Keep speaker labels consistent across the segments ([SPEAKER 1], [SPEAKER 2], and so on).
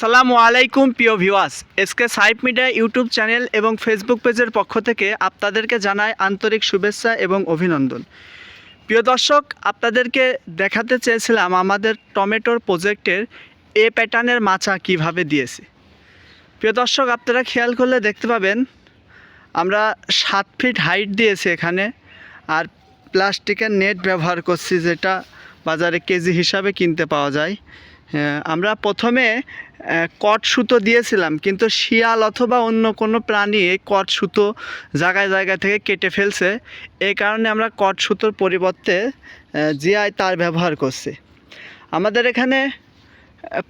[SPEAKER 1] সালামু আলাইকুম, প্রিয় ভিওয়াস এসকে সাইপ মিডিয়া ইউটিউব চ্যানেল এবং ফেসবুক পেজের পক্ষ থেকে আপনাদেরকে জানাই আন্তরিক শুভেচ্ছা এবং অভিনন্দন। প্রিয় দর্শক, আপনাদেরকে দেখাতে চেয়েছিলাম আমাদের টমেটোর প্রজেক্টের এ প্যাটার্নের মাচা কীভাবে দিয়েছি। প্রিয় দর্শক, আপনারা খেয়াল করলে দেখতে পাবেন, আমরা সাত ফিট হাইট দিয়েছি এখানে, আর প্লাস্টিকের নেট ব্যবহার করছি যেটা বাজারে কেজি হিসাবে কিনতে পাওয়া যায়। আমরা প্রথমে কট সুতো দিয়েছিলাম, কিন্তু শিয়াল অথবা অন্য কোনো প্রাণী এই কট সুতো জায়গায় জায়গা থেকে কেটে ফেলছে। এই কারণে আমরা কট সুতোর পরিবর্তে জিআই তার ব্যবহার করছি। আমাদের এখানে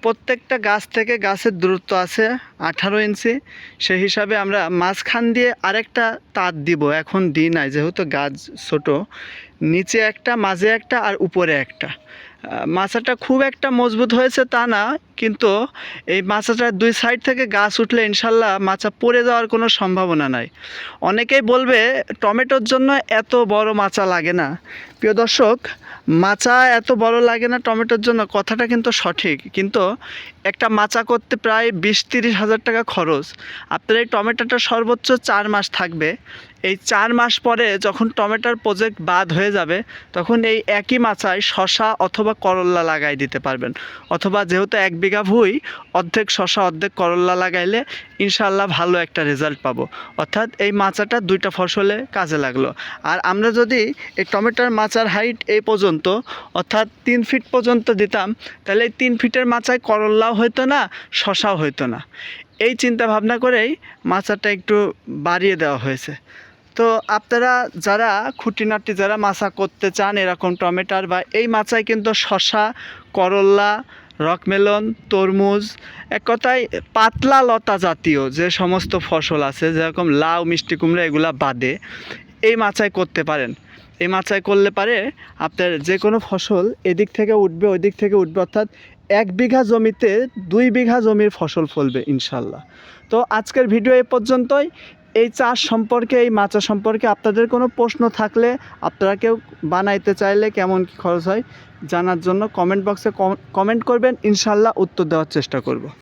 [SPEAKER 1] প্রত্যেকটা গাছ থেকে গাছের দূরত্ব আছে আঠারো ইঞ্চি। সেই হিসাবে আমরা মাঝখান দিয়ে আরেকটা তার দিব, এখন দিই নাই, যেহেতু গাছ ছোট। নিচে একটা, মাঝে একটা আর উপরে একটা। মাচাটা খুব একটা মজবুত হয়েছে তা না, কিন্তু এই মাচাটার দুই সাইড থেকে গাছ উঠলে ইনশাল্লাহ মাচা পড়ে যাওয়ার কোনো সম্ভাবনা নাই। অনেকেই বলবে টমেটোর জন্য এত বড় মাচা লাগে না। প্রিয় দর্শক, মাচা এত বড় লাগে না টমেটোর জন্য কথাটা কিন্তু সঠিক, কিন্তু একটা মাচা করতে প্রায় বিশ তিরিশ হাজার টাকা খরচ। আপনার এই টমেটোটা সর্বোচ্চ চার মাস থাকবে। এই চার মাস পরে যখন টমেটোর প্রজেক্ট বাদ হয়ে যাবে, তখন এই একই মাচায় শশা অথবা করল্লা লাগাই দিতে পারবেন। অথবা যেহেতু এক বিঘা ভুই, অর্ধেক শশা অর্ধেক করল্লা লাগাইলে ইনশাল্লাহ ভালো একটা রেজাল্ট পাবো। অর্থাৎ এই মাচাটা দুইটা ফসলে কাজে লাগল। আর আমরা যদি এই টমেটোর মাচার হাইট এই পর্যন্ত, অর্থাৎ তিন ফিট পর্যন্ত দিতাম, তাহলে এই তিন ফিটের মাচায় করল্লাও হইতো না শশাও হইতো না। এই চিন্তা ভাবনা করেই মাচাটা একটু বাড়িয়ে দেওয়া হয়েছে। তো আপনারা যারা খুঁটিনাটি যারা মাছা করতে চান, এরকম টমেটার বা এই মাচায় কিন্তু শশা করল্লা রকমেলন, তরমুজ, এক কথায় পাতলা লতা জাতীয় যে সমস্ত ফসল আছে, যেরকম লাউ, মিষ্টি কুমড়া, এগুলা বাদে এই মাচায় করতে পারেন। এই মাচায় করলে পারে আপনার যে কোনো ফসল এদিক থেকে উঠবে ওই দিক থেকে উঠবে, অর্থাৎ এক বিঘা জমিতে দুই বিঘা জমির ফসল ফলবে, ইনশাল্লাহ। তো আজকের ভিডিও এ পর্যন্তই। এই চাষ সম্পর্কে, এই মাচা সম্পর্কে আপনাদের কোনো প্রশ্ন থাকলে আপনারা কেউ বানাইতে চাইলে কেমন কী খরচ হয় জানার জন্য কমেন্ট বক্সে কমেন্ট করবেন। ইনশাল্লাহ উত্তর দেওয়ার চেষ্টা করব।